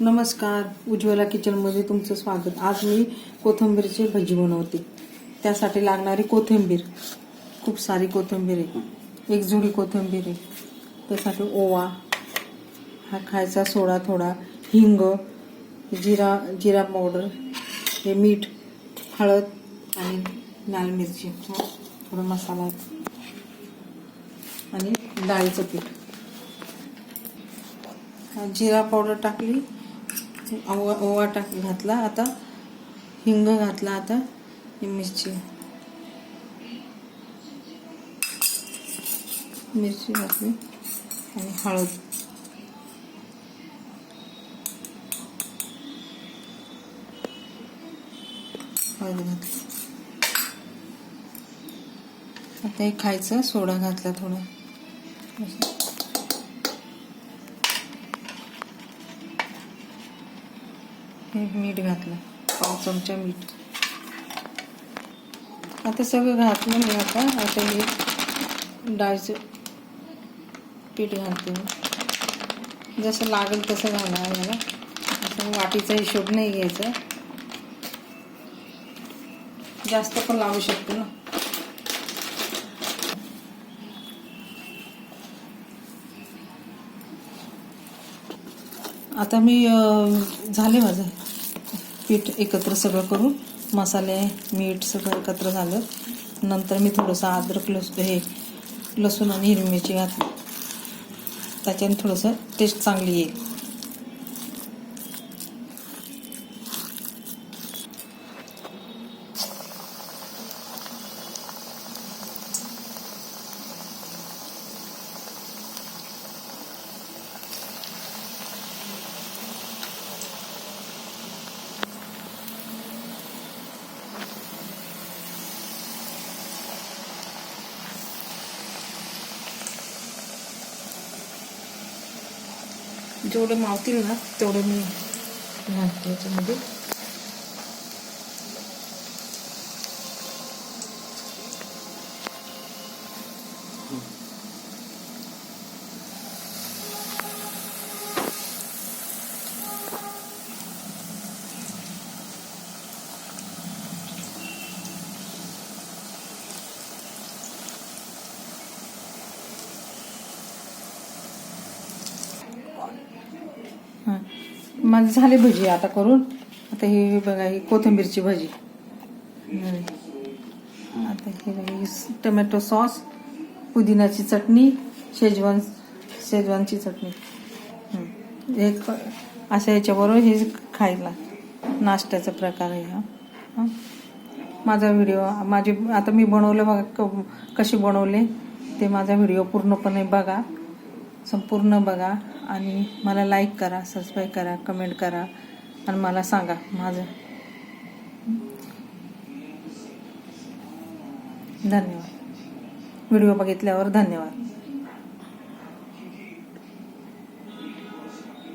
नमस्कार उज्ज्वला किचनमध्ये तुमचं स्वागत. आज मी कोथिंबीरची भजी बनवते. त्यासाठी लागणारी कोथिंबीर. खूप सारी कोथिंबीर आहे. एक जुडी कोथिंबीर आहे. त्यासाठी ओवा हा खायचा सोडा थोडा हिंग जिरा जिरा पावडर हे मीठ हळद आणि लाल मिरची. थोडा मसाला आणि डाळीचं पीठ. जिरा पावडर टाकली ओवा ओवा टाक घातला आता हिंग घातला आता ही मिरची. मिरची घातली आणि हळद. हळद घातली. आता हे खायचं सोडा घातला थोडा. हे मीठ घातलं. पाव चमचा मीठ. आता सगळं घातलं मी आता. आता हे डाळीचं पीठ घालते जसं लागेल तसं घाला याला असं वाटीचा हिशोब नाही घ्यायचा. जास्त पण लावू शकतो ना. आता मी झाले माझं. पीठ एकत्र सगळं करून मसाले मीठ सगळं एकत्र झालं. नंतर मी थोडंसं अद्रक लस हे लसूण आणि हिरवी मिरची घातली. त्याच्याने थोडंसं टेस्ट चांगली येईल. जेवढे मावतील ना तेवढे मी घालते याच्यामध्ये. माझी झाली भजी आता करून. आता ही बघा ही कोथिंबीरची भजी. आता हे टमॅटो टोमॅटो सॉस पुदिनाची चटणी शेजवान शेजवानची चटणी. हे क- अशा याच्याबरोबर हे खायला. नाश्त्याचा प्रकार आहे हा? माझा व्हिडिओ माझे आता मी बनवलं बघा क- कशी बनवले ते माझा व्हिडिओ पूर्णपणे बघा. संपूर्ण बघा आणि मला लाईक करा सबस्क्राईब करा कमेंट करा आणि मला सांगा माझं. धन्यवाद. व्हिडिओ बघितल्यावर धन्यवाद.